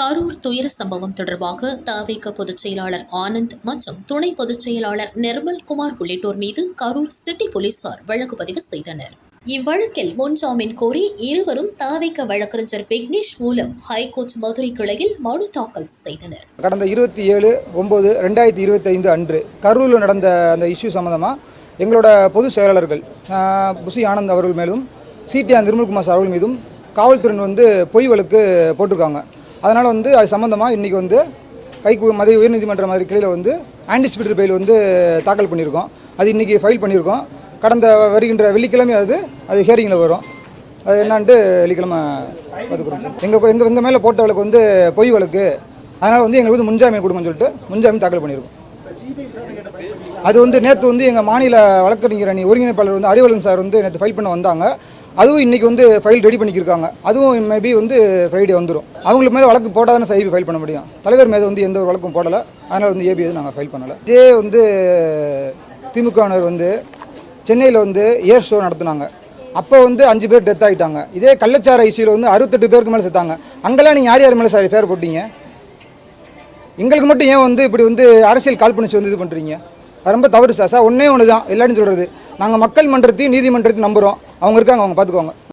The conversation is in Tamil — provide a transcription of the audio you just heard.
கரூர் துயர சம்பவம் தொடர்பாக தவிக பொதுச் செயலாளர் ஆனந்த் மற்றும் துணை பொதுச் செயலாளர் நிர்மல்குமார் உள்ளிட்டோர் மீது கரூர் சிட்டி போலீசார் வழக்கு பதிவு செய்தனர். இவ்வழக்கில் முன்ஜாமீன் கோரி இருவரும் தாவிக்க வழக்கறிஞர் விக்னேஷ் மூலம் ஹைகோர்ட் மதுரை கிளையில் மனு தாக்கல் செய்தனர். கடந்த இருபத்தி ஏழு ஒன்பது ரெண்டாயிரத்தி இருபத்தைந்து அன்று கரூரில் நடந்த அந்த இஷ்யூ சம்மந்தமாக எங்களோட பொதுச் செயலாளர்கள் புசி ஆனந்த் அவர்கள் மேலும் சிடிஆர் நிர்மல்குமார் சார் அவர்கள் மீதும் காவல்துறையினர் வந்து பொய் வழக்கு போட்டிருக்காங்க. அதனால் வந்து அது சம்மந்தமாக இன்றைக்கி வந்து கைக்கு மதுரை உயர்நீதிமன்ற மதுரை கிளையில் வந்து ஆன்டிசிபேட்டரி பெயில் வந்து தாக்கல் பண்ணியிருக்கோம். அது இன்றைக்கி ஃபைல் பண்ணியிருக்கோம். கடந்த வருகின்ற வெள்ளிக்கிழமை அது அது ஹியரிங்கில் வரும். அது என்னான்ட்டு வெள்ளிக்கிழமை பார்த்துக்குறோம் சார். எங்கள் எங்கள் எங்கள் மேலே போட்ட வழக்கு வந்து பொய் வழக்கு. அதனால் வந்து எங்களுக்கு வந்து முன்ஜாமீன் கொடுங்கன்னு சொல்லிட்டு முன்ஜாமீன் தாக்கல் பண்ணியிருக்கோம். அது வந்து நேற்று வந்து எங்கள் மாநில வழக்கறிஞர் அணி ஒருங்கிணைப்பாளர் வந்து அறிவலன் சார் வந்து நேற்று ஃபைல் பண்ண வந்தாங்க. அதுவும் இன்றைக்கி வந்து ஃபைல் ரெடி பண்ணிக்கிருக்காங்க. அதுவும் மேபி வந்து ஃப்ரைடே வந்துடும் அவங்களுக்கு மேலே வழக்கு போட்டால் தானே ஐபி ஃபைல் பண்ண முடியும். தலைவர் மேலே வந்து எந்த ஒரு வழக்கும் போடலை. அதனால் வந்து ஏபி நாங்கள் ஃபைல் பண்ணலை. இதே வந்து திமுகவினர் வந்து சென்னையில் வந்து ஏர் ஷோ நடத்துனாங்க. அப்போ வந்து அஞ்சு பேர் டெத் ஆகிட்டாங்க இதே கள்ளச்சார ஐசியில் வந்து அறுபத்தெட்டு பேருக்கு மேலே செத்தாங்க. அங்கெல்லாம் நீங்கள் யார் யார் மேலே சார் ஃபேர் போட்டீங்க? எங்களுக்கு மட்டும் ஏன் வந்து இப்படி வந்து அரசியல் காழ்ப்புணர்ச்சி வந்து இது பண்ணுறீங்க ரொம்ப தவறு சார் சார் ஒன்றே ஒன்று தான் எல்லாரும் சொல்கிறது நாங்கள் மக்கள் மன்றத்தையும் நீதிமன்றத்தையும் நம்புகிறோம் அவங்க இருக்காங்க அவங்க பார்த்துக்கோங்க